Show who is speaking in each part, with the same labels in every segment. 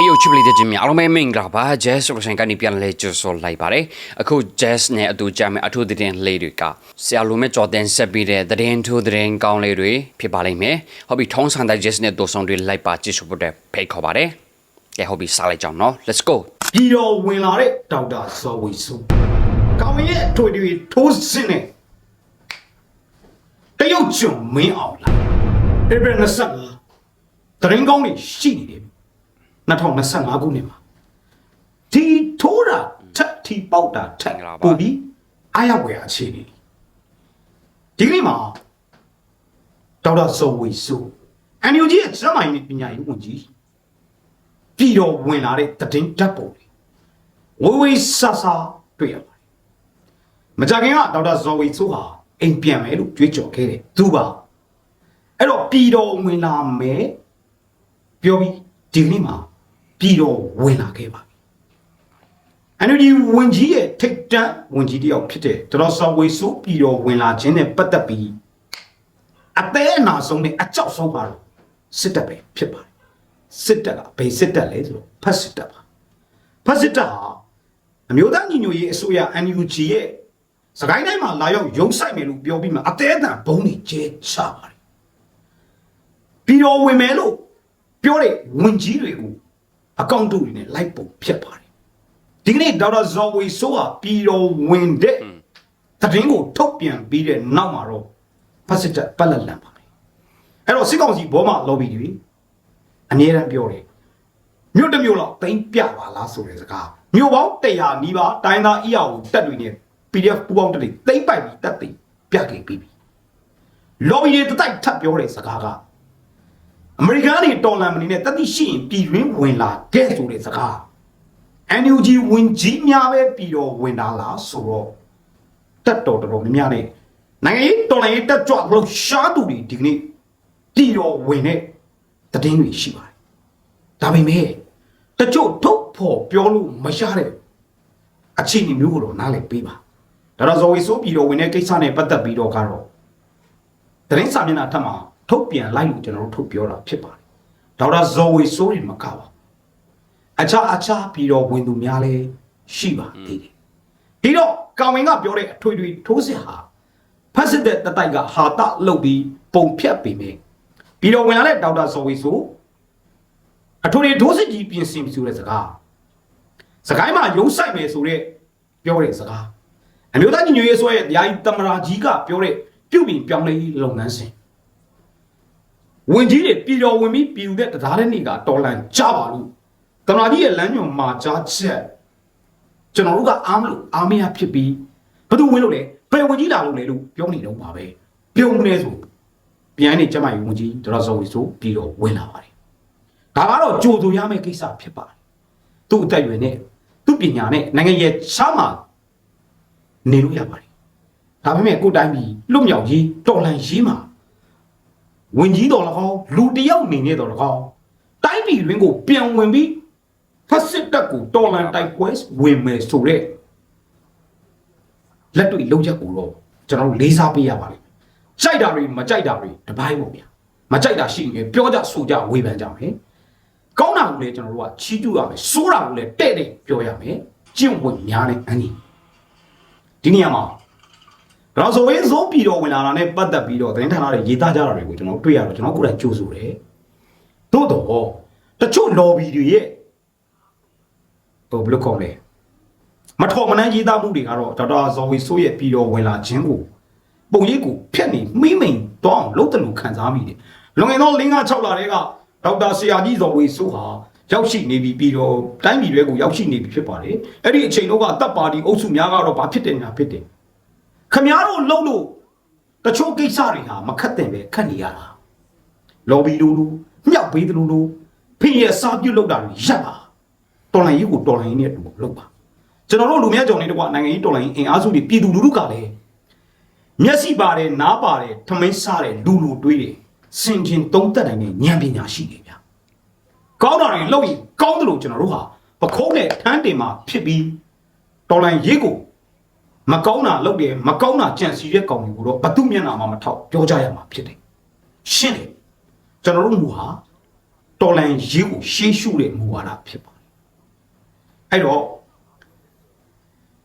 Speaker 1: Hey yo ချစ်ပလီတဲ့ချင်းများအားလုံးပဲမင်္ဂလာပါ Jazz Solution ကနေပြန်လဲကြိုဆိုလိုက်ပါတယ်အခု Jazz နဲ့အတူကြမယ်အထူးသတင်းလေးတွေကဆရာလိုမဲ့ကြော်တင်ဆက်ပြီးတဲ့သတင်းထူးသတင်းကောင်းလေးတွေဖြစ်ပါလိမ့်မယ်ဟုတ်ပြီထုံးစံတဲ့ Jazz နဲ့တူဆောင်တွေလိုက်ပါကြည့်ရှုဖို့တဲ့ဖိတ်ခေါ်ပါတယ်ကဲဟုတ်ပြီစားလိုက်ကြအောင်နော် Let's go
Speaker 2: ပြည်တော်ဝင်လာတဲ့ဒေါက်တာဇော်ဝေစုကောင်ရဲ့အထွေထွေထိုးစင်းနဲ့တရုတ်ကျွံမင်းအောင်လာဧပြီ25တရင်ကောင်းနေရှိနေတယ် 2025ခုနှစ်မှာဒီထိုးတာထက်ထီပေါက်တာထက်ပို့ပြီးအားရွယ်အခြေအနေဒီကနေ့မှာဒေါက်တာဇော်ဝေစုအန်ယူဂျီရဲ့စမိုင်းပညာရေးဝန်ကြီးပြည်တော်ဝင်လာတဲ့တည်င်းဓာတ်ပုံတွေဝေးဝေးဆဆတွေ့ရပါတယ်။မကြခင်ကဒေါက်တာဇော်ဝေဆိုးဟာအိမ်ပြန်မယ်လို့ကြွေးကြော်ခဲ့တယ်သူပါအဲ့တော့ပြည်တော်ဝင်လာမယ်ပြောပြီးဒီကနေ့မှာ ပြည်တော်ဝင်လာခဲ့ပါပြီ။ NUG ဝင်ကြီးရဲ့ထိတ်တန့်ဝင်ကြီးတယောက်ဖြစ်တဲ့ဒေါက်တာဇော်ဝေဆိုးပြည်တော်ဝင်လာခြင်းနဲ့ပတ်သက်ပြီးအသေးအနာဆုံးနဲ့အကြောက်ဆုံးပါတော့စစ်တပ်ပဲဖြစ်ပါတယ်စစ်တပ်ကဘယ်စစ်တပ်လဲဆိုတော့ဖတ်စစ်တပ်ပါဖတ်စစ်တပ်ဟာအမျိုးသားညီညွတ်ရေးအစိုးရ NUG ရဲ့စကိုင်းတိုင်းမှာလာရောက်ရုံးဆိုင်မယ်လို့ပြောပြီးမှအသေးအတန်ဘုံတွေကျဲချပါတယ်ပြီးတော့ဝင်မယ်လို့ပြောတဲ့ဝင်ကြီးတွေကို အကောင့်တူတွေနဲ့လိုက်ပုံဖြတ်ပါတယ်ဒီကနေ့ဒေါက်တာဇော်ဝေဆိုးဟာပြီးတော့ဝင်တဲ့သတင်းကိုထုတ်ပြန်ပြီးတဲ့နောက်မှာတော့ဖတ်စစ်တပ်ပတ်လက်လန်ပါမယ်အဲ့တော့စစ်ကောင်စီဘောမှာ lobby တွေအမြဲတမ်းပြောတယ်မြို့တစ်မြို့လောက်တိမ့်ပြပါလားဆိုတဲ့စကားမြို့ပေါင်း100နီးပါးတိုင်းသား EAO တက်တွေနဲ့ PDF ပူပေါင်းတက်တွေတိမ့်ပိုက်ပြီးတက်သိပြခဲ့ပြီးပြီ lobby တွေတိုက်ထပ်ပြောတဲ့စကားက အမေရိကန်တွေတော်လန်မနေနဲ့တက်သိရှိရင်ပြည်တွင်းဝင်လာခဲ့ဆိုတဲ့စကား NUG ဝင်ကြီးများပဲပြည်တော်ဝင်လာလားဆိုတော့တက်တော်တော်များများနဲ့နိုင်ငံရေးတော်လှန်ရေးတက်ကြွလို့ရှားသူတွေဒီကနေ့ပြည်တော်ဝင်တဲ့တည်င်းတွေရှိပါတယ်။ဒါပေမဲ့တချို့ထုတ်ဖို့ပြောလို့မရတဲ့အခြေအနေမျိုးကိုတော့နားလည်ပေးပါ။ဒါတော့ဇော်ဝေဆိုးပြည်တော်ဝင်တဲ့ကိစ္စနဲ့ပတ်သက်ပြီးတော့ကတော့တရင်စာမျက်နှာထပ်မှာ ထုတ်ပြန်လိုက်လို့ကျွန်တော်တို့ထုတ်ပြောတာဖြစ်ပါတယ်။ဒေါက်တာဇော်ဝေဆိုးတွေမကပါ။အခြားအခြားပြည်တော်ဝင်သူများလည်းရှိပါသေးတယ်။ဒီတော့ကောင်ဝင်ကပြောတဲ့အထွေထွေထိုးစစ်ဟာဖက်စစ်တဲ့တတိုက်ကဟာတလုတ်ပြီးပုံဖြတ်ပေမဲ့ပြီးတော့ဝင်လာတဲ့ဒေါက်တာဇော်ဝေဆိုအထွေထွေဒိုးစစ်ကြီးပြင်ဆင်ဆိုတဲ့စကားစကိုင်းမှာရုံးဆိုင်မယ်ဆိုတဲ့ပြောတဲ့စကားအမျိုးသားညီညွတ်ရေးဆိုရဲ့ယာယီတမရာကြီးကပြောတဲ့ပြုပြင်ပြောင်းလဲရေးလုပ်ငန်းစဉ် ဝင်ကြီးတွေပြည်တော်ဝင်ပြီးပြည်ဦးတဲ့တရားတဲ့နေ့ကတော်လန်ကြပါလို့တမရာကြီးရဲ့လမ်းညွန်မှာကြားချက်ကျွန်တော်တို့ကအားမလို့အားမရဖြစ်ပြီးဘယ်သူဝင်လို့လဲဘယ်ဝင်ကြီးလာလို့လဲလို့ပြောနေတော့ပါပဲပြုံးနေဆိုပြန်နေကျမကြီးဝန်ကြီးဒေါက်တာဇော်ဝီဆိုပြီးတော့ဝင်လာပါတယ်။ဒါကတော့ကြိုဆိုရမယ့်ကိစ္စဖြစ်ပါတယ်။သူ့အသက်အရွယ်နဲ့သူ့ပညာနဲ့နိုင်ငံရဲ့ချားမှာနေလို့ရပါတယ်။ဒါပေမဲ့ကိုယ်တိုင်းပြည်လွတ်မြောက်ရေးတော်လှန်ရေးမှာ ဝင်ကြီးတော်၎င်းလူတယောက်နေနေတော်၎င်းတိုင်းပြည်တွင်ကိုပြန်ဝင်ပြီးဖက်စစ်တပ်ကိုတော်လှန်တိုက်ပွဲဝင်မယ်ဆိုတဲ့လက်တွေ့လုံးချက်ကိုတော့ကျွန်တော်တို့လေးစားပေးရပါလိမ့်မယ်ကြိုက်တာတွေမကြိုက်တာတွေတပိုင်းပေါ့ဗျာမကြိုက်တာရှိရင်ပြောကြဆိုကြဝေဖန်ကြမယ်ကောင်းတာကိုလည်းကျွန်တော်တို့ကချီးကျူးရမယ်ဆိုးတာကိုလည်းတဲ့တဲ့ပြောရမယ်ကျင့်ဝတ်များတဲ့အန်ဒီဒီနေရာမှာ တော့ဆိုရင်ဇုံးပြည်တော်ဝင်လာတာနဲ့ပတ်သက်ပြီးတော့သတင်းဌာနတွေရေးသားကြတာတွေကိုကျွန်တော်တွေ့ရတော့ကျွန်တော်ကိုယ်တိုင်ကြိုးဆိုတယ်သို့တော့တချို့ lobby တွေရဲ့ဟိုဘယ်လိုခေါ်လဲမထော်မနှမ်းရေးသားမှုတွေကတော့ဒေါက်တာဇော်ဝီဆိုးရဲ့ပြည်တော်ဝင်လာခြင်းကိုပုံရိပ်ကိုဖြတ်နေမိမ့်မိန်တော့အောင်လုံးတလူခံစားမိတယ်လွန်ခဲ့သော၄၅6လတည်းကဒေါက်တာဆရာကြီးဇော်ဝေဆိုးဟာရောက်ရှိနေပြီပြီးတော့တိုင်းပြည်တွေကိုရောက်ရှိနေပြီဖြစ်ပါတယ်အဲ့ဒီအချိန်တော့ကတပ်ပါတီအုပ်စုများကတော့ဘာဖြစ်တယ်ညာဖြစ်တယ် ခမားတို့လုံးလို့တချို့ကိစ္စတွေဟာမခတ်တင်ပဲခတ်နေရတာလော်ဘီလူလူမြောက်ပေးတယ်လူလူဖိရစာပြုတ်လောက်တာတွေရပ်ပါတော်လိုင်းကြီးကိုတော်လိုင်းကြီးနဲ့တူလောက်ပါကျွန်တော်တို့လူများကြောင်နေတော့ကနိုင်ငံရေးတော်လိုင်းအင်အားစုတွေပြည်သူလူထုကလည်းမျက်စိပါတယ်နားပါတယ်ထမင်းစားတယ်လူလူတွေးတယ်စင်ကျင်သုံးသက်နိုင်တဲ့ဉာဏ်ပညာရှိတယ်ဗျာကောင်းတာတွေလုပ်ရင်ကောင်းတယ်လို့ကျွန်တော်တို့ဟာပခုံးနဲ့ထန်းတင်မှာဖြစ်ပြီးတော်လိုင်းရေးကို မကောင်းတာလုပ်တယ်မကောင်းတာကြံစီတဲ့ကောင်တွေကိုတော့ဘသူမျက်နှာမှမထောက်ပြောကြရမှာဖြစ်တယ်ရှင်းတယ်ကျွန်တော်တို့မူဟာတော်လန်ရေးကိုရှေးရှုတဲ့မူဝါဒဖြစ်ပါတယ်အဲ့တော့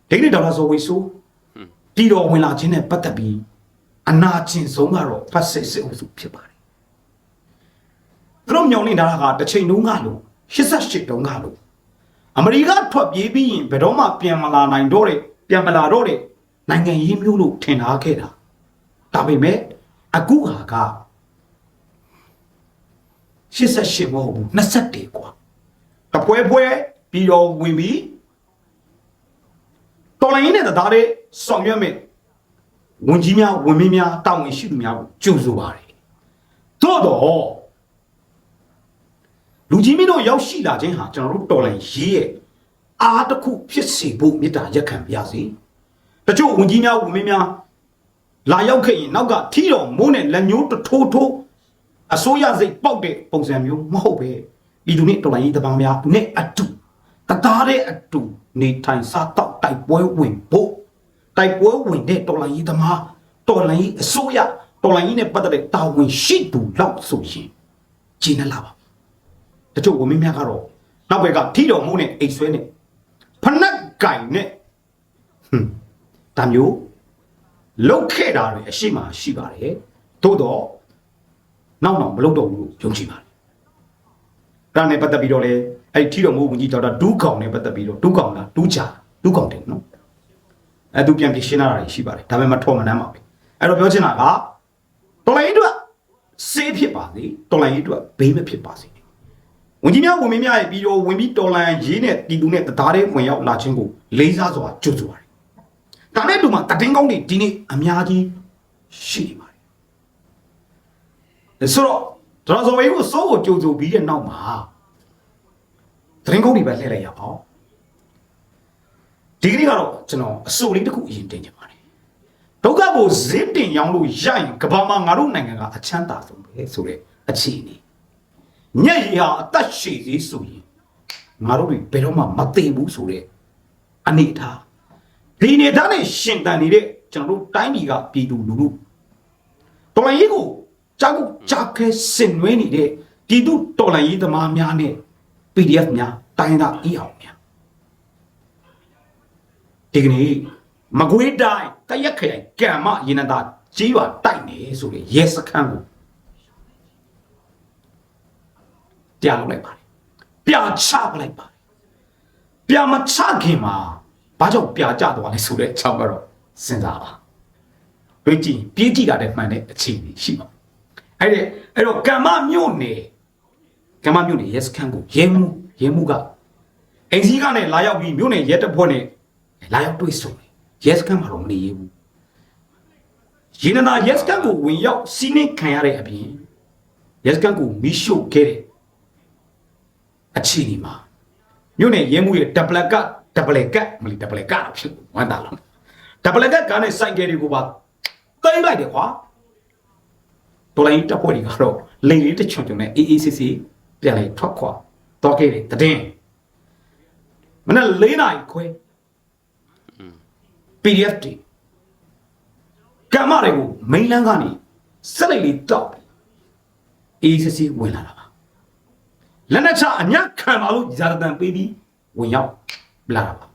Speaker 2: ဒိဋ္ဌိဒေါက်တာဇော်ဝေဆိုပြည်တော်ဝင်လာခြင်းနဲ့ပတ်သက်ပြီးအနာကျင်ဆုံးကတော့ဖတ်စစ်စစ်အုပ်စုဖြစ်ပါတယ်သူတို့ညောင်းနေတာကတစ်ချိန်တုန်းကလို့88တုန်းကလို့အမေရိကထွက်ပြေးပြီးရင်ဘယ်တော့မှပြန်မလာနိုင်တော့တဲ့ ပြန်မလာတော့တဲ့နိုင်ငံရေးမျိုးလို့ထင်ထားခဲ့တာဒါပေမဲ့အခုဟာက88မဟုတ်ဘူး21กว่าတပွဲပွဲပြီးတော့ဝင်ပြီးတော်လိုင်းနဲ့တရားတဲ့ဆောင်ရွက်မဲ့ဝန်ကြီးများဝန်မင်းများတာဝန်ရှိသူများကိုကြိုဆိုပါတယ်သို့တော့လူကြီးမင်းတို့ရောက်ရှိလာခြင်းဟာကျွန်တော်တို့တော်လိုင်းရေးရဲ့ အားတစ်ခုဖြစ်စေဖို့မေတ္တာရက်ခံပါရစေတချို့ဝန်ကြီးများဝန်မင်းများလာရောက်ခဲ့ရင်နောက်ကထီတော်မိုးနဲ့လက်ညှိုးတထိုးထိုးအစိုးရစိတ်ပေါက်တဲ့ပုံစံမျိုးမဟုတ်ပဲပြည်သူနဲ့တော်လိုင်းရေးတပန်းများနဲ့အတူတသားတဲ့အတူနေထိုင်စားတော့တိုက်ပွဲဝင်ဖို့တိုက်ပွဲဝင်တဲ့တော်လိုင်းရေးသမားတော်လိုင်းရေးအစိုးရတော်လိုင်းရေးနဲ့ပတ်သက်တဲ့တာဝန်ရှိသူလောက်ဆိုရင်ဂျင်းနေလာပါတချို့ဝန်မင်းများကတော့နောက်ဘက်ကထီတော်မိုးနဲ့အိတ်ဆွဲနဲ့ ဖနက်ကင်နဲ့ဟွန်းဒါမျိုးလုတ်ခဲ့တာတွေအရှိမရှိပါတယ်သို့တော့နောက်တော့မလုတ်တော့ဘူးလို့ယုံကြည်ပါတယ်။ဒါနဲ့ပတ်သက်ပြီးတော့လေအဲ့ဒီထီတော်မိုးဝင်ကြီးဒေါက်တာဒူးကောင်နဲ့ပတ်သက်ပြီးတော့ဒူးကောင်လားဒူးချာဒူးကောင်တယ်နော်။အဲ့သူပြန်ပြင်ရှင်းလာတာတွေရှိပါတယ်ဒါပေမဲ့မထော်မနှမ်းပါပဲ။အဲ့တော့ပြောချင်တာကတော်လိုင်းအတွက်စေးဖြစ်ပါစေတော်လိုင်းအတွက်ဘေးမဖြစ်ပါစေ။ ဝင်ကြီးများဝင်မင်းများရဲ့ပြီးတော့ဝင်ပြီးတော်လိုင်းရေးနဲ့တီတူနဲ့တရားတဲ့ဝင်ရောက်လာခြင်းကိုလေးစားစွာကြိုဆိုပါတယ်။ဒါနဲ့တူမှာတတင်းကောင်းတွေဒီနေ့အများကြီးရှိနေပါတယ်။ဆိုတော့ဒေါ်စော်ဝေးကိုစိုးကိုကြိုဆိုပြီးတဲ့နောက်မှာတရင်ကုန်းတွေပဲလှည့်လိုက်ရအောင်ဒီကနေ့ကတော့ကျွန်တော်အစိုးလေးတစ်ခုအရင်တင်ချင်ပါတယ်ဒုက္ခကိုဇစ်တင်ရောင်းလို့ရရင်ကဘာမှာငါတို့နိုင်ငံကအချမ်းသာဆုံးပဲဆိုတဲ့အခြေအနေ ညက်ရီဟာအသက်ရှည်သေးဆိုရင်ငါတို့တွေဘယ်တော့မှမသိဘူးဆိုတဲ့အနေအထားဒီအနေအထားနဲ့ရှင်တန်နေတဲ့ကျွန်တော်တို့တိုင်းပြည်ကပြည်သူလူထုတော်လိုင်းရေးကိုကြောက်ကြောက်ခဲဆင်နွှဲနေတဲ့ပြည်သူတော်လိုင်းရေးသမားများနဲ့ PDF များတိုင်းသားအီအောင်များဒီကနေ့မကွေးတိုင်းတရက်ခရိုင်ကံမရင်နတာကြီးရွာတိုက်နေဆိုတဲ့ရဲစခန်းကို တရားလုပ်လိုက်ပါတယ်ပြချပလိုက်ပါတယ်ပြမချခင်မှာဘာကြောင့်ပြကြသွားလဲဆိုတဲ့အကြောင်းကတော့စဉ်းစားပါတွေးကြည့်ပြေးကြည့်တာတဲ့မှန်တဲ့အခြေအနေရှိပါအဲ့ဒီအဲ့တော့ကံမမြို့နယ်ကံမမြို့နယ်ရဲစခန်းကိုရဲမှုရဲမှုကအိမ်စီးကနဲ့လာရောက်ပြီးမြို့နယ်ရဲတပ်ဖွဲ့နဲ့လာရောက်တွေ့ဆုံတယ်ရဲစခန်းမှာတော့မနေရဘူးရင်းနာရဲစခန်းကိုဝင်ရောက်စီးနှင်းခံရတဲ့အပြင်ရဲစခန်းကိုမီးရှို့ခဲ့တဲ့ အခြေအနေမှာမြို့နယ်ရဲမှုရဲ့ဒပလကဒပလကမလီဒပလကတော့ဖြစ်ဝမ်းတာလုံးဒပလကကနဲ့စိုက်ကယ်တွေကိုပါတိမ့်လိုက်တယ်ကွာတော်လိုင်းတပ်ဖွဲ့တွေကတော့လိန်လေးတစ်ချွန်ချွန်နဲ့အေးအေးဆေးဆေးပြန်လေထွက်ခွာတော့ခဲ့တယ်တည်င်းမနေ့၄နာရီခွဲ PDF တီကမ္မတွေကိုမိန်လန်းကနေစက်လိုက်လေးတောက်အေးဆေးဆေးဝင်လာတာပါ လက်နဲ့ချအညခံပါလို့ဇာတန်ပေးပြီးဝင်ရောက်လာတာပါ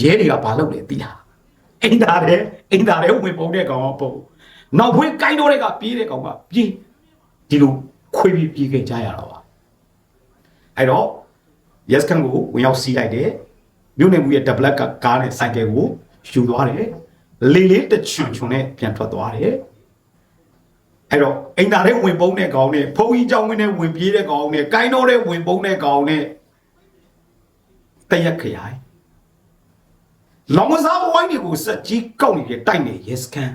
Speaker 2: ရဲတွေကဘာလုပ်လဲသိလားအိမ်သားတယ်အိမ်သားတယ်ဝင်ပုံတဲ့ကောင်ကပုံနောက်ဖွေးကိုင်းတော့တဲ့ကပြေးတဲ့ကောင်ကပြေးဒီလိုခွေးပြီးပြေးခဲ့ကြရတာပါအဲ့တော့ yes ကန်ကိုဝင်ရောက်စီးလိုက်တယ်မြို့နယ်မှုရဲ့ double ကကားနဲ့ဆိုင်ကယ်ကိုယူသွားတယ်လေလေးတချွန်ချွန်နဲ့ပြန်ထွက်သွားတယ် အဲ့တော့အိမ်သားတဲ့ဝင်ပုံးတဲ့ကောင်နဲ့ဖုန်းကြီးကြောင်းဝင်တဲ့ဝင်ပြေးတဲ့ကောင်နဲ့ကိုင်းတော့တဲ့ဝင်ပုံးတဲ့ကောင်နဲ့တရက်ခရိုင်လောင်ကစားဝိုင်းတွေကိုစက်ကြီးကောက်နေတဲ့တိုက်နေ yes ကန်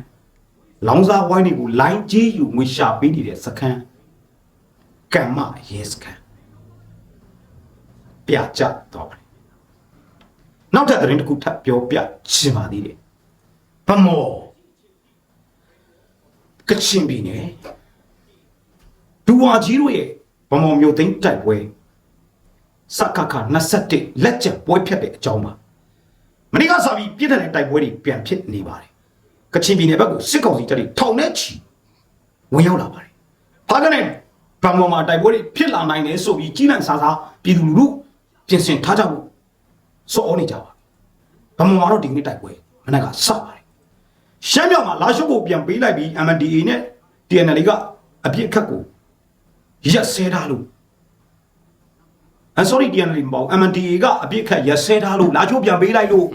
Speaker 2: လောင်စားဝိုင်းတွေကိုလိုင်းကြီးယူငွေရှာပေးနေတဲ့စခန်းကမ္မ yes ကန်ပြကြတော့ပါတယ်နောက်ထပ်သတင်းတစ်ခုထပ်ပြောပြချင်ပါသေးတယ်ဗမော ကချင်ပြည်နယ်ဒူဝါကြီးတို့ရဲ့ဗမောမျိုးသိန်းတိုက်ပွဲစကခ21လက်ချက်ပွဲဖြတ်တဲ့အကြောင်းပါမနေ့ကစပြီးပြည်ထန်တဲ့တိုက်ပွဲတွေပြန်ဖြစ်နေပါတယ်ကချင်ပြည်နယ်ဘက်ကိုစစ်ကောင်စီတပ်တွေထောင်နဲ့ချီဝင်ရောက်လာပါတယ်ဘာကနဲ့ဗမာမှာတိုက်ပွဲတွေဖြစ်လာနိုင်တယ်ဆိုပြီးကြီးလန့်စားစားပြည်သူလူထုပြင်ဆင်ထားကြဖို့စော်ဩနေကြပါဗမာမှာတော့ဒီနေ့တိုက်ပွဲမနေ့ကစပါတယ် ရှမ်းမြောက်မှာလာရှုပ်ကိုပြန်ပေးလိုက်ပြီး MNDA နဲ့ TNL ကအပြစ်ခတ်ကိုရက်ဆဲထားလို့အ sorry TNL မပေါ့ MNDA ကအပြစ်ခတ်ရက်ဆဲထားလို့လာချိုးပြန်ပေးလိုက်လို့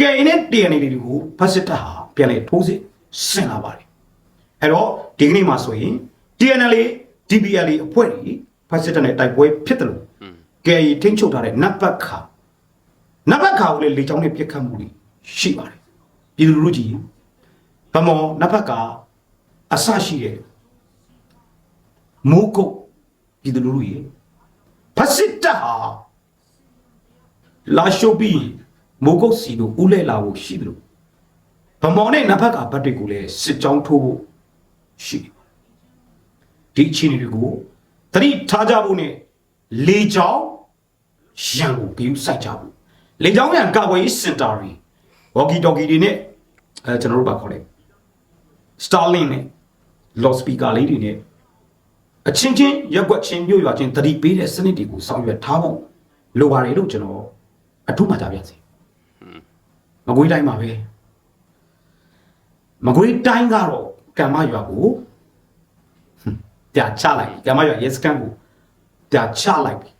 Speaker 2: ကဲနဲ့ TNL တွေကိုဖတ်စစ်တပ်ဟာပြန်လေထိုးစစ်ဆင်လာပါတယ်အဲ့တော့ဒီကနေ့မှာဆိုရင် TNL DBL အဖွဲ့တွေဖတ်စစ်တပ်နဲ့တိုက်ပွဲဖြစ်တယ်လို့ကဲထိန်းချုပ်ထားတဲ့နတ်ဘတ်ခါနတ်ဘတ်ခါကိုလေလေချောင်းနဲ့ပြစ်ခတ်မှုတွေရှိပါတယ် ပြည်သူလူထုကြီးဗမောနတ်ဘတ်ကအဆရှိတဲ့မိုးကုတ်ပြည်သူလူထုကြီးဖတ်စစ်တပ်ဟာလာရှုပ်ပြီးမိုးကုတ်စီတို့ဦးလဲလာဖို့ရှိတယ်လို့ဗမောနဲ့နတ်ဘတ်ကဘတ်တွေကိုလည်းစစ်ကြောင်းထိုးဖို့ရှိတယ်ဒီအခြေအနေတွေကိုသတိထားကြဖို့နဲ့လေချောင်းရန်ကိုဂိမ်းစိုက်ကြဖို့လေချောင်းရန်ကာကွယ်ရေးစင်တာတွေဝေါ်ကီတော်ကီတွေနဲ့ အဲကျွန်တော်တို့ပါခေါ်တယ်စတာလင်နဲ့လော့စပီကာလေးတွေနဲ့အချင်းချင်းရက်ွက်ချင်းမြို့ရွာချင်းသတိပေးတဲ့စနစ်တွေကိုဆောင်ရွက်ထားဖို့လိုပါတယ်လို့ကျွန်တော်အထူးမှတ်သားပြစီမကွေးတိုင်းမှာပဲမကွေးတိုင်းကတော့ကံမရွာကိုပြချလိုက်ကမ္မရွာရဲစခန်းကိုပြချလိုက်ပြီ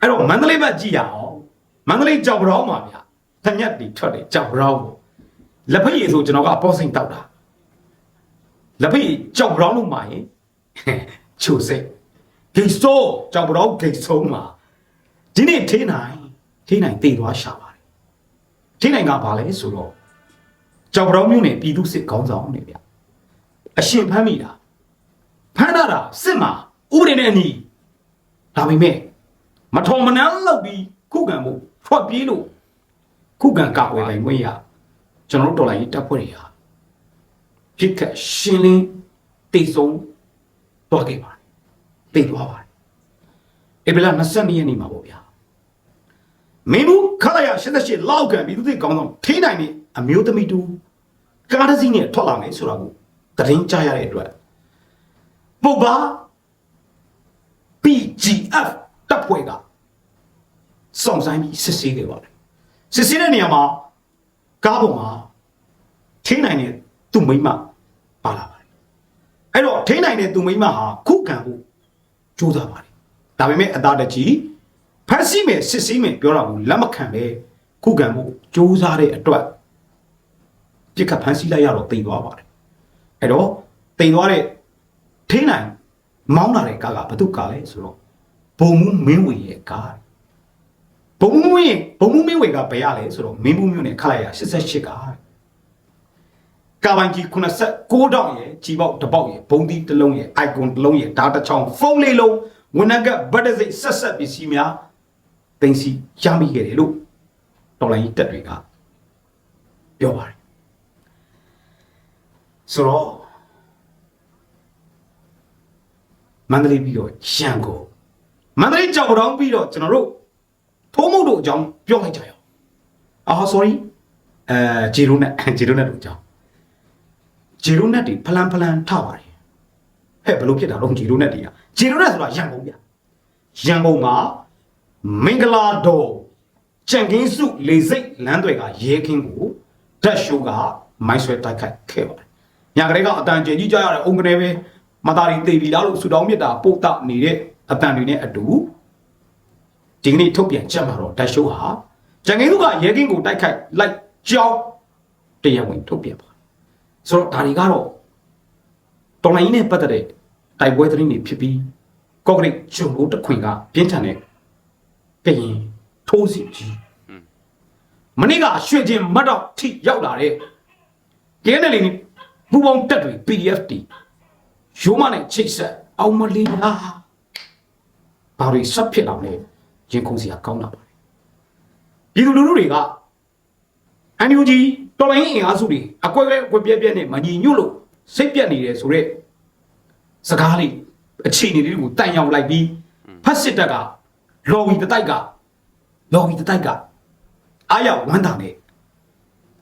Speaker 2: အဲ့တော့မန္တလေးဘက်ကြည့်ရအောင်မန္တလေးကြောက်ကြောင်ပါဗျာတညက်တီထွက်တယ်ကြောက်ကြောင်ပေါ့ လက်ဖက်ရည်ဆိုကျွန်တော်ကအပေါ်စိန်တောက်တာလက်ဖက်ရည်ကြောက်ကြောင်လို့မှာရင်ချိုစိတ်ဂိတ်ဆိုးကြောက်ကြောင်ဂိတ်ဆိုးမှာဒီနေ့ထေးနိုင်ထေးနိုင်တေသွားရှာပါတယ်ထေးနိုင်ကဘာလဲဆိုတော့ကြောက်ကြောင်မြို့နယ်ပြည်သူစစ်ခေါင်းဆောင်နေဗျအရှင်ဖမ်းမိတာဖမ်းတာတာစစ်မှာဥပဒေနဲ့အညီဒါပေမဲ့မထုံမနှမ်းလောက်ပြီးခုခံမှုထွက်ပြေးလို့ခုခံကာကွယ်နိုင်ခွင့်ရ ကျွန်တော်တို့တော်လိုင်းရေးတပ်ဖွဲ့တွေဟာဖြစ်ခက်ရှင်းလင်းတိတ်ဆုံးတော့ခဲ့ပါတယ်တိတ်သွားပါတယ်ဧပြီလ22ရက်နေ့မှာပေါ့ဗျာမင်းဘူးခလာရ88လောက်ကန်ပြီးသူတွေကောင်းတော့ထိနိုင်နေအမျိုးသမီးတူကားတစ်စီးနဲ့ထွက်လာမယ်ဆိုတာကိုသတင်းကြားရတဲ့အတွက်ပုတ်ပါ PGF တပ်ဖွဲ့ကစုံဆိုင်ပြီးစစ်ဆေးခဲ့ပါတယ်စစ်ဆေးတဲ့နေရာမှာ ကားပေါ်မှာထိန်းနိုင်တဲ့သူ့မိန်းမပါလာပါတယ်အဲ့တော့ထိန်းနိုင်တဲ့သူ့မိန်းမဟာခုခံဖို့ကြိုးစားပါတယ်ဒါပေမဲ့အသားတကြီးဖန်ဆီးမယ်စစ်ဆေးမယ်ပြောတာကိုလက်မခံပဲခုခံဖို့ကြိုးစားတဲ့အတွက်ပြစ်ခတ်ဖန်ဆီးလိုက်ရတော့တိမ်သွားပါတယ်အဲ့တော့တိမ်သွားတဲ့ထိန်းနိုင်မောင်းလာတဲ့ကားကဘသူကားလဲဆိုတော့ဘုံမှုမင်းဝေရဲ့ကား ဘုံမှုမင်းဘုံမှုမင်းဝေကဘယ်ရလဲဆိုတော့မင်းဘူးမျိုးနဲ့ခလိုက်ရ88ကားကာပိုင်ကြီး89တောင်ရဲ့ကြီးပေါက်တစ်ပေါက်ရဲ့ဘုံသီးတစ်လုံးရဲ့အိုင်ကွန်တစ်လုံးရဲ့ဓာတ်တစ်ချောင်းဖုန်းလေးလုံးဝန်နကဘတ်တစိတ်ဆက်ဆက်ပစ္စည်းများတင်စီရမိခဲ့တယ်လို့တော်လိုင်းတက်တွေကပြောပါတယ်ဆိုတော့မန္တလေးပြီးတော့ရန်ကုန်မန္တလေးကြောက်တောင်ပြီးတော့ကျွန်တော်တို့ ထိုးမှုတို့အကြောင်းပြောလိုက်ကြရအောင်အာ sorry အဲဂျီရိုနက်ဂျီရိုနက်တို့အကြောင်းဂျီရိုနက်တွေဖလန်ဖလန်ထပါတယ်ဟဲ့ဘလို့ဖြစ်တာတော့ဂျီရိုနက်တွေကဂျီရိုနက်ဆိုတာရန်ကုန်ဗျရန်ကုန်မှာမင်္ဂလာတော်ကြံကင်းစုလေစိတ်လမ်းတွေကရဲခင်းကိုဓာတ်ရှိုးကမိုင်းဆွဲတိုက်ခိုက်ခဲ့ပါတယ်ညာကလေးကအတန်ကျကြီးကြရတဲ့အုံကနေပဲမသားရီတေပြီလားလို့ဆူတောင်းမြစ်တာပို့တာနေတဲ့အတန်တွေနဲ့အတူ ဒီကနေ့ထုတ်ပြန်ချက်မှာတော့ဓာတ်ရှိုးဟာကြံကင်းစုကရဲကင်းကိုတိုက်ခိုက်လိုက်ကြောင်းတရားဝင်ထုတ်ပြန်ပါဆိုတော့ဒါတွေကတော့တော်လိုင်းနဲ့ပတ်သက်တဲ့တိုက်ပွဲသတင်းတွေဖြစ်ပြီးကော့ဂရိတ်ဂျုံလို့တခွင်ကပြင်းထန်တဲ့ကရင်ထိုးစီကြီးမနေ့ကရွှေချင်းမတ်တော့ထိရောက်လာတဲ့ KNL နဲ့ပူပေါင်းတက်တွေ PDF တီရိုးမနဲ့ချိတ်ဆက်အောင်မလေးလားဘာတွေဆက်ဖြစ်လာလဲ ရင်ခုန်စီကကောင်းလာပါတယ်ပြည်သူလူထုတွေကအန်ယူဂျီတော်လိုင်းအင်အားစုတွေအကွက်ပဲအကွက်ပြက်ပြက်နဲ့မညီညွတ်လို့စိတ်ပြက်နေတယ်ဆိုတော့စကားလေးအခြေအနေလေးကိုတန်ရောက်လိုက်ပြီးဖတ်စစ်တပ်ကလော်ဝီတတိုက်ကလော်ဝီတတိုက်ကအားရဝမ်းသာနေ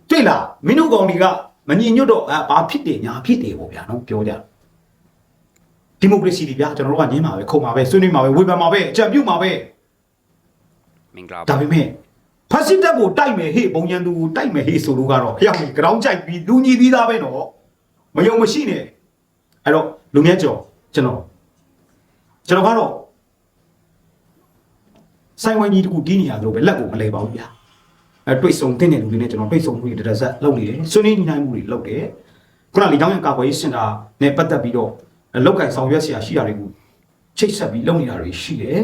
Speaker 2: တွေ့လားမင်းတို့ကောင်တွေကမညီညွတ်တော့အာဘာဖြစ်တယ်ညာဖြစ်တယ်ပေါ့ဗျာနော်ပြောကြဒီမိုကရေစီတွေဗျာကျွန်တော်တို့ကညင်းပါပဲခုံပါပဲဆွေးနွေးပါပဲဝေဖန်ပါပဲအကြံပြုပါပဲ
Speaker 1: မင်္ဂလာ
Speaker 2: ဒါ
Speaker 1: ပါ
Speaker 2: ပေမဲ့ဖက်စစ်တပ်ကိုတိုက်မယ်ဟေ့ဘုံရန်သူကိုတိုက်မယ်ဟေ့ဆိုလို့ကတော့ဖျောက်ပြီးကြောင်းကြိုက်ပြီးလူညီပြီးသားပဲနော်မယုံမရှိနဲ့အဲ့တော့လူမြတ်ကျော်ကျွန်တော်ကျွန်တော်ကတော့ဆိုင်ဝိုင်းကြီးတခုတီးနေရသလိုပဲလက်ကိုမလဲပါဘူးဗျာအဲတွေ့ဆုံတဲ့လူတွေနဲ့ကျွန်တော်တွေ့ဆုံမှုတွေတစ်ဆက်လုပ်နေတယ်ဆွေးနွေးညှိနှိုင်းမှုတွေလုပ်တယ်ခုနလေကြောင်းရကာကွယ်ရေးစင်တာနဲ့ပတ်သက်ပြီးတော့လောက်ကင်ဆောင်ရွက်ဆရာရှိတာတွေကိုချိတ်ဆက်ပြီးလုပ်နေတာတွေရှိတယ်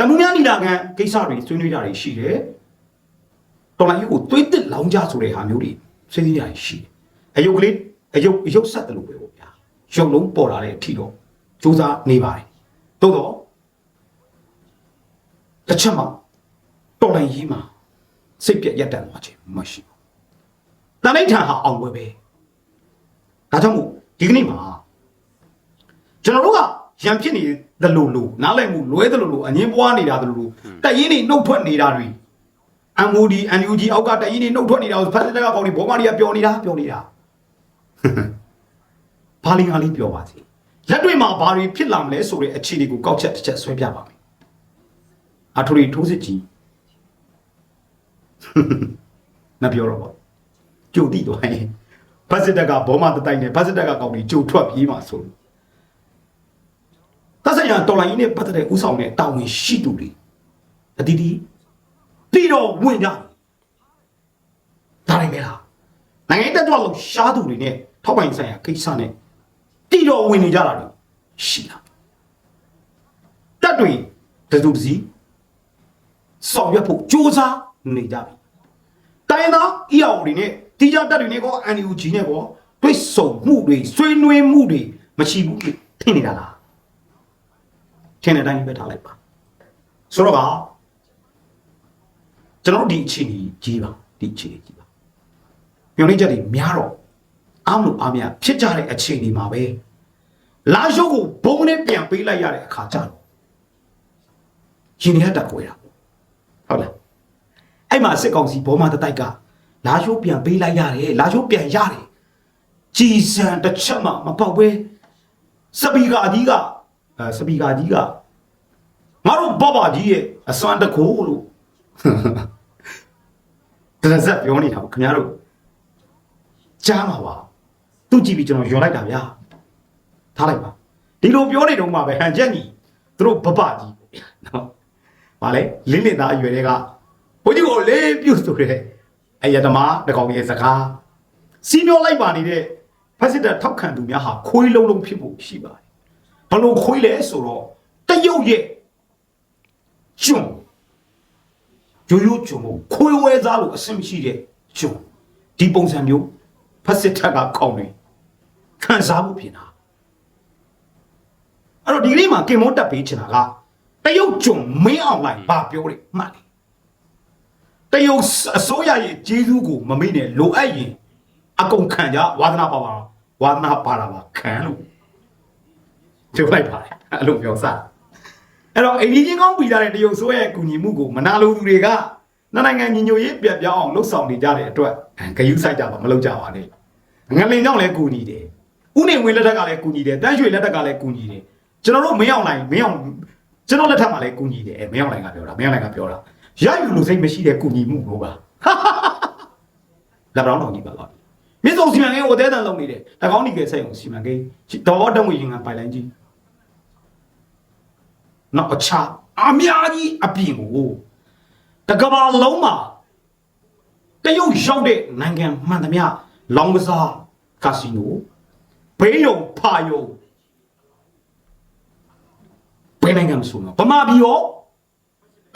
Speaker 2: တမှုများနီလာခံကိစ္စတွေဆွေးနွေးတာတွေရှိတယ်တော်လိုင်းကိုသွေးတစ်လောင်းကြဆိုတဲ့ဟာမျိုးတွေဆွေးနွေးတာတွေရှိတယ်အယုတ်ကလေးအယုတ်အယုတ်ဆက်တယ်လို့ပဲပေါ့ဗျာရုပ်လုံးပေါ်လာတဲ့အထီတော့စူးစမ်းနေပါတယ်သို့တော့တစ်ချက်မှတော်လိုင်းကြီးမှာစိတ်ပြက်ရက်တန်သွားခြင်းမရှိဘူးတန်လိုက်ထန်ဟာအောင်ပွဲပဲဒါကြောင့်မို့ဒီကနေ့မှာကျွန်တော်တို့ကရံဖြစ်နေ သလိုလိုနားလည်မှုလွဲသလိုလိုအငင်းပွားနေတာသလိုလိုတက်ရင်နေနှုတ်ထွက်နေတာတွေ MOD NUG အောက်ကတက်ရင်နေနှုတ်ထွက်နေတာကိုဖက်စစ်တက်ကကောင်းဒီဘောမတွေကပျော်နေတာပျော်နေတာဘာလင်းအားလေးပျော်ပါစေလက်တွေမှာဘာတွေဖြစ်လာမလဲဆိုတဲ့အခြေအနေကိုကောက်ချက်တစ်ချက်ဆွဲပြပါမယ်အထူရီထိုးစစ်ကြီးနပြောတော့ပေါ့ကြိုတိသွားရင်ဖက်စစ်တက်ကဘောမတတိုက်နဲ့ဖက်စစ်တက်ကကောင်းဒီကြိုထွက်ပြေးမှာဆိုလို့သက် ဆိုင်ရာတော်လိုင်းကြီးနဲ့ပတ်သက်တဲ့ဥဆောင်တဲ့တာဝန်ရှိသူတွေအတီးတီးပြီးတော့ဝင်ကြတယ်ဒါနိုင်မဲလားနိုင်ငံရေးတက်ကြွလို့ရှားသူတွေနဲ့ထောက်ပိုင်ဆိုင်ရာကိစ္စနဲ့တီတော့ဝင်နေကြတာတွေရှိလားတက်တွေတစုတစည်းဆောင်ရွက်ဖို့စ조사နေကြပြီတိုင်းသား EAO တွေနဲ့တီးကြတက်တွေနဲ့ကော NUG နဲ့ကောတွေ့ဆုံမှုတွေဆွေးနွေးမှုတွေမရှိဘူးလို့ထင်နေတာလား ထင်းတဲ့အတိုင်းပဲထားလိုက်ပါဆိုတော့ကကျွန်တော်တို့ဒီအခြေအနေကြီးပါဒီအခြေအနေကြီးပါပြောနေချက်တွေများတော့အားမလို့အားမရဖြစ်ကြတဲ့အခြေအနေမှာပဲလာရှုပ်ကိုဘုံနဲ့ပြန်ပေးလိုက်ရတဲ့အခါကျတော့ရှင်ရတက်ကိုရဟုတ်လားအဲ့မှာစစ်ကောင်စီဘောမတတိုက်ကလာရှုပ်ပြန်ပေးလိုက်ရတယ်လာရှုပ်ပြန်ရတယ်ကြည်စံတစ်ချက်မှမပေါက်ပဲစပီကာကြီးကအဲ စပီကာကြီးကငါတို့ဘဘကြီးရဲ့အစွမ်းတကူလို့တရဇက်ပြောနေတာပေါ့ခင်ဗျားတို့ကြားမှာပါသူကြည့်ပြီးကျွန်တော်ယွန်လိုက်တာဗျာထားလိုက်ပါဒီလိုပြောနေတော့မှပဲဟန်ချက်ကြီးသူတို့ဘဘကြီးနော်ဗာလဲလင်းလင်းသားအရွယ်တွေကဘုန်းကြီးကိုလေးပြုတ်ဆိုတဲ့အယတမတကောင်ရဲ့စကားစီးပြောလိုက်ပါနေတဲ့ဖက်စစ်တပ်ထောက်ခံသူများဟာခွေးလုံးလုံးဖြစ်ဖို့ရှိပါတယ် ဘလို့ခွေးလဲဆိုတော့တရုတ်ရဲ့ကျွန်းရိုးရိုးကျွန်းကိုခွေးဝဲသားလို့အဆင်မရှိတဲ့ကျွန်းဒီပုံစံမျိုးဖက်စစ်ထက်ကကောင်းတယ်ခံစားမှုဖြစ်တာအဲ့တော့ဒီကနေ့မှာကင်မောတက်ပေးချင်တာကတရုတ်ကျွန်းမင်းအောင်လိုက်ဘာပြောလဲမှတ်တယ်တရုတ်အစိုးရရဲ့ဂျေဇူးကိုမမေ့နဲ့လိုအပ်ရင်အကုန်ခံကြဝါသနာပါပါဝါသနာပါတာပါခံလို့ ကျုပ်လိုက်ပါတယ်အဲ့လိုပြောစားအဲ့တော့အိမ်ကြီးချင်းကောင်းပြီးကြတဲ့တရုတ်ဆိုးရဲ့အကူအညီမှုကိုမနာလိုသူတွေကနှစ်နိုင်ငံညီညွတ်ရေးပြတ်ပြောင်းအောင်လှုပ်ဆောင်နေကြတဲ့အတွက်ဂယုစိုက်ကြပါမလုပ်ကြပါနဲ့ငလင်ကြောင့်လည်းကူညီတယ်ဥနေဝင်လက်ထက်ကလည်းကူညီတယ်တန်းရွှေလက်ထက်ကလည်းကူညီတယ်ကျွန်တော်တို့မင်းအောင်လိုက်မင်းအောင်ကျွန်တော်လက်ထက်မှာလည်းကူညီတယ်အဲမင်းအောင်လိုက်ကပြောတာမင်းအောင်လိုက်ကပြောတာရယူလို့စိတ်မရှိတဲ့ကူညီမှုလို့ပါလက်ပြောင်းတော်ကြီးပါတော့မြစ်စုံစီမံကိန်းကိုအသေးအံလုပ်နေတယ်တကောင်းဒီကဲစိတ်အောင်စီမံကိန်းတော်တော်ငွေရင်ကပိုင်လိုင်းကြီး နောက်အခြားအများကြီးအပြင်ကိုတကဘာလုံးမှာတရုတ်ရောက်တဲ့နိုင်ငံမှန်သမျှလောင်ကစားကာစီနိုဘေးယုံဖာယုံဘယ်နိုင်ငံမဆိုတော့ဗမာပြည်ရော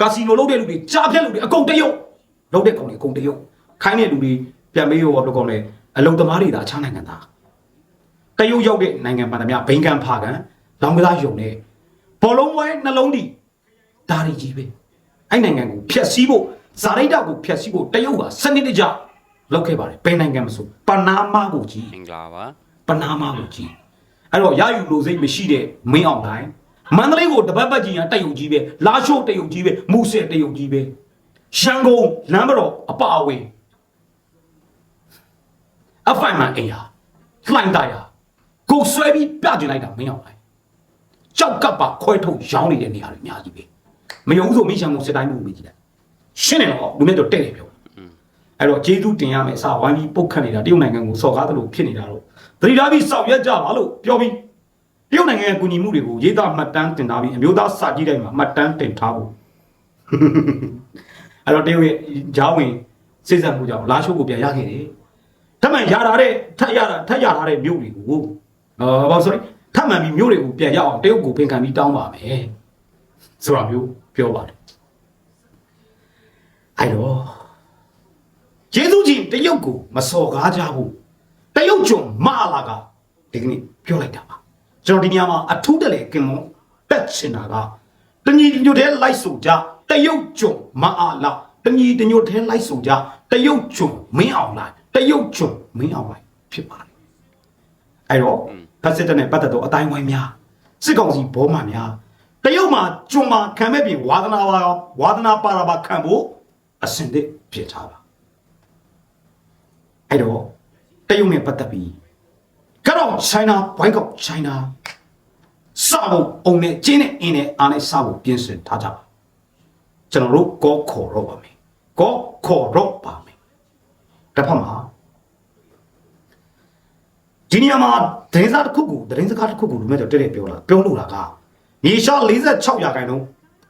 Speaker 2: ကာစီနိုလုပ်တဲ့လူတွေကြားဖြတ်လူတွေအကုန်တရုတ်လုပ်တဲ့ကောင်တွေအကုန်တရုတ်ခိုင်းတဲ့လူတွေပြန်မေးရောဘယ်လိုကောင်လဲအလုံသမားတွေဒါအခြားနိုင်ငံသားတရုတ်ရောက်တဲ့နိုင်ငံမှန်သမျှဘိန်းကန်ဖာကန်လောင်ကစားယုံနဲ့ ဘောလုံးပွဲနှလုံးဒီဒါရီကြီးပဲအဲ့နိုင်ငံကိုဖျက်ဆီးဖို့ဇာရိတကိုဖျက်ဆီးဖို့တရုတ်ကစနစ်တကျလုပ်ခဲ့ပါတယ်ဘယ်နိုင်ငံမဆိုပနာမာကိုကြီး
Speaker 1: မင်္ဂလာပါ
Speaker 2: ပနာမာကိုကြီးအဲ့တော့ရယူလိုစိတ်မရှိတဲ့မင်းအောင်တိုင်းမန္တလေးကိုတပတ်ပတ်ကြီးကတရုတ်ကြီးပဲလာရှိုးတရုတ်ကြီးပဲမူဆယ်တရုတ်ကြီးပဲရှန်ကုန်လမ်းမတော်အပအဝေးအဖိုင်မန်အိမ်ဟာလှိုင်းသားရကိုဆွဲပြီးပြကျင်လိုက်တာမင်းအောင်တိုင်း ကြောက်ကပ်ပါခွဲထုတ်ရောင်းနေတဲ့နေရာတွေအများကြီးပဲမယုံဘူးဆိုမိရှံကိုစစ်တိုင်းမှုမေးကြည့်လိုက်ရှင်းတယ်တော့လူမျိုးတို့တဲ့တယ်ပြောအဲ့တော့ကျေးဇူးတင်ရမယ်အစားဝိုင်းပြီးပုတ်ခတ်နေတာတရုတ်နိုင်ငံကိုစော်ကားသလိုဖြစ်နေတာတော့သတိထားပြီးစောက်ရက်ကြပါလို့ပြောပြီးတရုတ်နိုင်ငံရဲ့ကူညီမှုတွေကိုရေးသားမှတ်တမ်းတင်ထားပြီးအမျိုးသားစာကြည့်တိုင်းမှာမှတ်တမ်းတင်ထားဖို့အဲ့တော့တရုတ်ရဲ့ဂျားဝင်စိတ်ဆက်မှုကြောင့်လာရှိုးကိုပြန်ရခဲ့တယ်ထပ်မံရတာတဲ့ထပ်ရတာထပ်ရထားတဲ့မြို့တွေကိုအော်ဘာ sorry ထပ် မံပြီးမြို့တွေကိုပြန်ရအောင်တရုတ်ကိုပြင်ခံပြီးတောင်းပါမယ်ဆိုတာမျိုးပြောပါတယ်အဲ့တော့ယေရှုကြီးတရုတ်ကိုမစော်ကားကြဘူးတရုတ်ကျွန်းမလာကဒီကနေ့ပြောလိုက်တာပါကျွန်တော်ဒီနေရာမှာအထူးတလေကင်မွန်တက်ချင်တာကတညီညွတ်တဲ့လိုက်ဆိုကြတရုတ်ကျွန်းမအားလာတညီညွတ်တဲ့လိုက်ဆိုကြတရုတ်ကျွန်းမင်းအောင်လိုက်တရုတ်ကျွန်းမင်းအောင်လိုက်ဖြစ်ပါတယ်အဲ့တော့ ဖက်စစ်တပ်နဲ့ပတ်သက်တော့အတိုင်းဝိုင်းများစစ်ကောင်စီဘောမှများတရုတ်မှာကျွန်းမှာခံမဲ့ပြင်ဝါသနာပါရောဝါသနာပါတာပါခံဖို့အစင်သစ်ဖြစ်ထားပါအဲ့တော့တရုတ်နဲ့ပတ်သက်ပြီးကတော့ China ဘိုင်းကောက် China စဖို့အုံနဲ့ကျင်းနဲ့အင်းနဲ့အားနဲ့စဖို့ပြင်ဆင်ထားကြပါကျွန်တော်တို့ကောခေါ်တော့ပါမယ်ကောခေါ်တော့ပါမယ်တစ်ဖက်မှာ ဒီနေရာမှာဒင်းစားတစ်ခုကိုဒင်းစကားတစ်ခုကိုလူမဲ့တော့တဲ့တဲ့ပြောလာပြောလို့တာကမြေရှာ46ရာခိုင်နှုန်း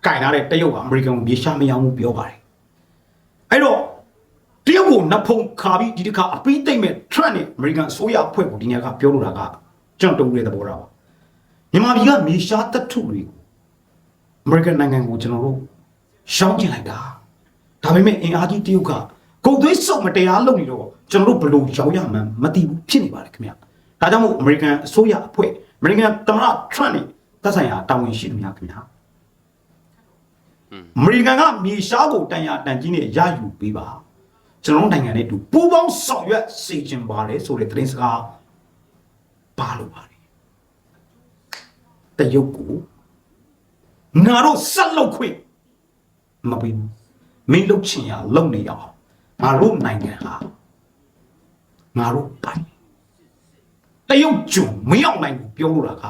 Speaker 2: ကင်ထားတဲ့တရုတ်ကအမေရိကန်ကိုမြေရှာမရောင်းဘူးပြောပါတယ်အဲ့တော့တရုတ်ကိုနဖုံခါပြီးဒီတစ်ခါအပီးသိမ့်မဲ့ Trump နဲ့ American ဆိုရအဖွဲ့ကိုဒီနေရာကပြောလို့တာကကျွန်တော်တူတဲ့သဘောထားပါမြန်မာပြည်ကမြေရှားတထုတွေကို American နိုင်ငံကိုကျွန်တော်တို့ရှောင်းကျင်လိုက်တာဒါပေမဲ့အင်အားကြီးတရုတ်ကကုန်သွေးစုံမတရားလုပ်နေတော့ကျွန်တော်တို့ဘယ်လို့ရောင်းရမှန်းမသိဘူးဖြစ်နေပါတယ်ခင်ဗျာ ဒါကြောင့်မို့ American အစိုးရအဖွဲ့ American သမ္မတ Trump နဲ့သက်ဆိုင်ရာတာဝန်ရှိသူများခင်ဗျာအမေရိကန်ကမြေရှားကိုတန်ရာတန်ကြီးနဲ့ရယူပေးပါကျွန်တော်တို့နိုင်ငံနဲ့အတူပူးပေါင်းဆောင်ရွက်စေချင်ပါတယ်ဆိုတဲ့သတင်းစကားပါလို့ပါတယ်တရုတ်ကိုငါတို့ဆက်လုပ်ခွင့်မပေးဘူးမင်းလုပ်ချင်ရလုပ်နေရအောင်ငါတို့နိုင်ငံဟာငါတို့ပိုင်တ ရုတ်ကျွန်းမင်းအောင်နိုင်ကိုပြောလို့တာက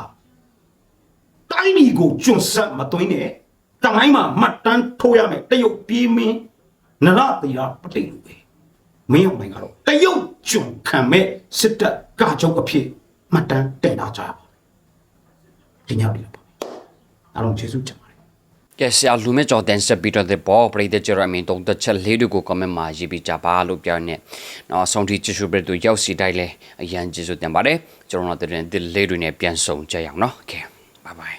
Speaker 2: တိုင်းပြည်ကိုကျွန်းဆက်မသွင်းနဲ့တမိုင်းမှာမှတ်တမ်းထိုးရမယ်တရုတ်ပြေးမင်းနရတေရပတိတ်လူပဲမင်းအောင်နိုင်ကတော့တရုတ်ကျွန်းခံမဲ့စစ်တပ်ကချုပ်အဖြစ်မှတ်တမ်းတင်ထားကြပါဒီညောက်ဒီပါအားလုံးကျေးဇူးတင်ပါတယ်
Speaker 1: ကဲဆရာလူမဲ့ကြော်တန်ဆက်ပြီးတော့တဲ့ဘောပရိသတ်ကြရမင်းတုံးတစ်ချက်လေးတွေကို comment မှာရေးပြကြပါလို့ပြောနေ။နော်ဆုံးထိချစ်ရှုပြတဲ့ရောက်စီတိုင်းလဲအရန်ကျေးဇူးတင်ပါတယ်။ကျွန်တော်တို့တဲ့ဒီလေးတွေနဲ့ပြန်ဆောင်ကြရအောင်နော်။ Okay bye bye